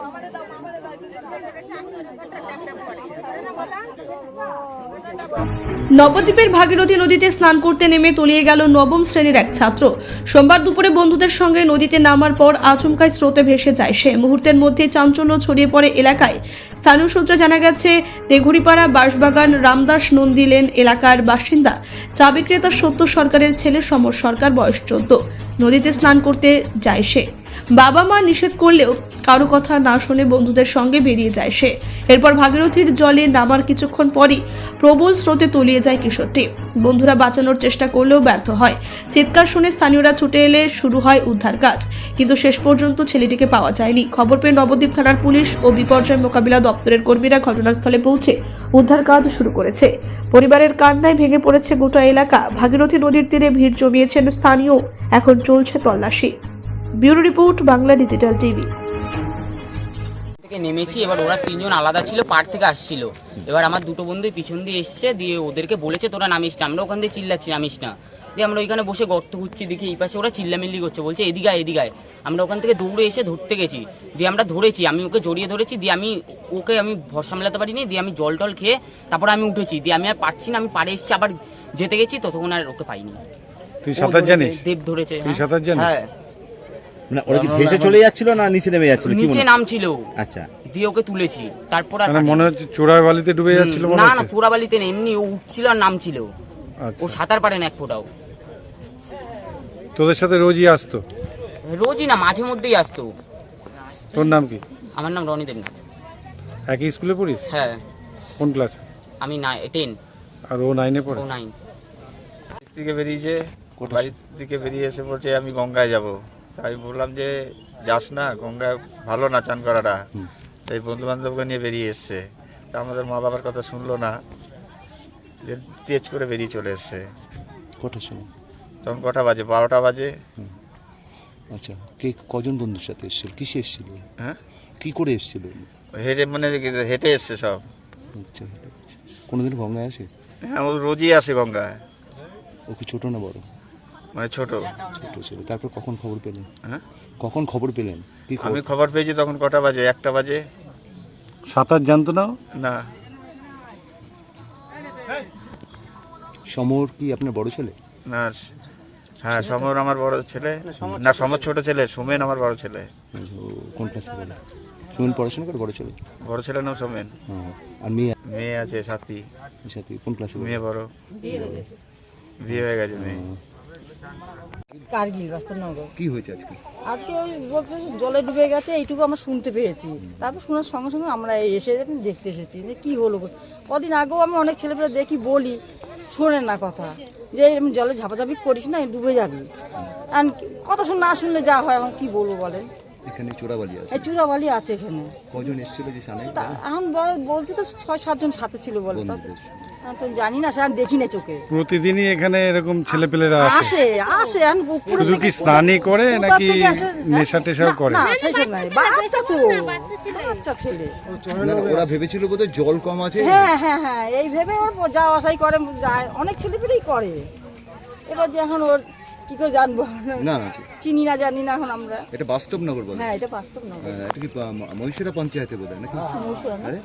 মামারে দাও মামারে দাও নবদ্বীপের ভাগীরথী নদীতে স্নান করতে নেমে তলিয়ে গেল নবম শ্রেণির এক ছাত্র। সোমবার দুপুরে বন্ধুদের সঙ্গে নদীতে নামার পর আচমকায় স্রোতে ভেসে যায় সে। মুহূর্তের মধ্যে চাঞ্চল্য ছড়িয়ে পড়ে এলাকায়। স্থানীয় সূত্রে জানা গেছে দেঘুড়িপাড়া বাঁশবাগান, রামদাস নন্দী লেন এলাকার বাসিন্দা। চা বিক্রেতা সত্য সরকারের ছেলে সমর সরকার, বয়স চোদ্দ। নদীতে স্নান করতে যায় সে। বাবা মা নিষেধ করলেও কারও কথা না শুনে বন্ধুদের সঙ্গে বেরিয়ে যায় সে। এরপর ভাগীরথীর জলে নামার কিছুক্ষণ পরই প্রবল স্রোতে তলিয়ে যায় কিশোরটি। বন্ধুরা বাঁচানোর চেষ্টা করলেও ব্যর্থ হয়। চিৎকার শুনে স্থানীয়রা ছুটে এলে শুরু হয় উদ্ধার কাজ। কিন্তু শেষ পর্যন্ত ছেলেটিকে পাওয়া যায়নি। খবর পেয়ে নবদ্বীপ থানার পুলিশ ও বিপর্যয় মোকাবিলা দপ্তরের কর্মীরা ঘটনাস্থলে পৌঁছে উদ্ধার কাজ শুরু করেছে। পরিবারের কান্নায় ভেঙে পড়েছে গোটা এলাকা। ভাগীরথী নদীর তীরে ভিড় জমিয়েছেন স্থানীয়। এখন চলছে তল্লাশি। Bureau report Bangla digital TV. থেকে নেমেছি এবার ওরা তিনজন আলাদা ছিল পার থেকে আসছিল। এবার আমার দুটো বন্ধু পিছন দিয়ে এসছে দিয়ে ওদেরকে বলেছে তোরা নামিস না। আমরা ওখান দিয়ে চিল্লাচ্ছি নামিস না। দিয়ে আমরা ওইখানে বসে গর্ত খুঁজছি দেখি এই পাশে ওরা চিল্লামিল্লি করছে বলছে এদিকে আয়, এদিকে আয়। আমরা ওখান থেকে দৌড়ে এসে ধরতে গেছি দিয়ে আমরা ধরেছি আমি ওকে জড়িয়ে ধরেছি দিয়ে আমি ওকে আমি ভর সামলাতে পারিনি দিয়ে আমি জল টল খেয়ে তারপরে আমি উঠেছি দিয়ে আমি আর পারছি না আমি পারে এসেছি আবার যেতে গেছি ততক্ষণ আর ওকে পাইনি। তুই সাঁতার জানিস? দেব ধরেছে তুই হ্যাঁ। সাঁতার জানিস হ্যাঁ না ওরা কি ভেসে চলে যাচ্ছিল না নিচে নেমে যাচ্ছিল? কি নিচে মনে নামছিল। আচ্ছা। দিয়ে ওকে তুলেছি। তারপর আর মানে মনে হচ্ছে চোরাই বালিতে ডুবে যাচ্ছিল না না হচ্ছে? চোরাবালিতে নেই এমনি ও উঠছিল আর নামছিল। ও আচ্ছা সাঁতার পারে না এক ফোটাও। তোদের সাথে রোজই আসতো? রোজই না মাঝে মধ্যেই আসতো। তোর নাম কি? আমার নাম রনি দেবনাথ। একই স্কুলে পড়িস? হ্যাঁ। কোন ক্লাস? আমি না টেন আর ও নাইনে পড়ে? ও নাইন থেকে বেরিয়েছে বাড়ির থেকে বেরিয়ে এসে বলছে আমি গঙ্গায় যাব। তাই বললাম যে যাস না গঙ্গায় ভালো না চান করাটা। তাই বন্ধু বান্ধবকে নিয়ে বেরিয়ে এসছে। তা আমাদের মা বাবার কথা শুনলো না যে তেজ করে বেরিয়ে চলে এসছে। কটার সময়? তখন কটা বাজে? বারোটা বাজে। আচ্ছা কে কজন বন্ধুর সাথে এসেছিল? কিসে এসেছিল? হ্যাঁ? কি করে এসেছিল? হেঁটে মানে হেঁটে এসছে সব। আচ্ছা কোনোদিন গঙ্গায় আসে? হ্যাঁ ও রোজই আসে গঙ্গায়। ও কি ছোট না বড়? মানে ছোট। ছোট ছিল। তারপর কখন খবর পেলেন? হ্যাঁ? কখন খবর পেলেন? কি খবর? আমি খবর পেয়েছি তখন কটা বাজে? একটা বাজে? সাঁতার জানতো না ও? না। সমর কি আপনার বড় ছেলে? না হ্যাঁ সমর আমার বড় ছেলে। না সমর ছোট ছেলে। সোমেন আমার বড় ছেলে। ও কোন ক্লাসে পড়ে? সুমন পড়াশোনা করে বড় ছেলে? বড় ছেলের নাম সোমেন। হ্যাঁ আর মেয়ে? মেয়ে আছে সাথী। সাথে কোন ক্লাসে মেয়ে বড়। বিয়ে হয়ে গেছে। মেয়ে। কার্গিল রাস্তানগর। কি হয়েছে আজকে? আজকে ওই বলছে জলে ডুবে গেছে এইটুকু আমরা শুনতে পেয়েছি। তারপর শোনার সঙ্গে সঙ্গে আমরা এসে দেখতে এসেছি যে কি হলো কদিন আগেও আমি অনেক ছেলেপেলে দেখি বলি শোনে না কথা। যে এরকম জলে ঝাপাঝাপি করিস না ডুবে যাবি। আর কথা শুনে না শুনলে যা হয় এবং কি বলব বলেন? এখানে চোরাবালি আছে? এই চূড়াবালি আছে এখানে। কজন এসেছিল যে সামনে? তা এখন বল- বলছি তো ছয় সাতজন সাথে ছিল বলে তা- বন্ধুদের আমি তো জানি না সে আর দেখি না চোখে। প্রতিদিনই এখানে এরকম ছেলেপেলেরা আসে। আসে আসে এখন উপরে শুধু কি থেকে- স্নানই করে কোথা নাকি থেকে আসে? নেশা টেশাও না, করে? না সেই নাই বাচ্চা তো বাচ্চা ছেলে। না, ওরা ভেবেছিল বোধহয় জল কম আছে। হ্যাঁ হ্যাঁ হ্যাঁ এই ভেবে ওর যাওয়া আসাই করে যায় অনেক ছেলেপেলেই করে। এবার যে এখন ওর কি করে জানব? না না ঠিক। চিনি না জানি না এখন আমরা। এটা বাস্তবনগর বলে। হ্যাঁ এটা বাস্তব নগর হ্যাঁ, এটা কি মহীশুরা পঞ্চায়েতে বোধ হয় নাকি? মৌসুম না? আরে।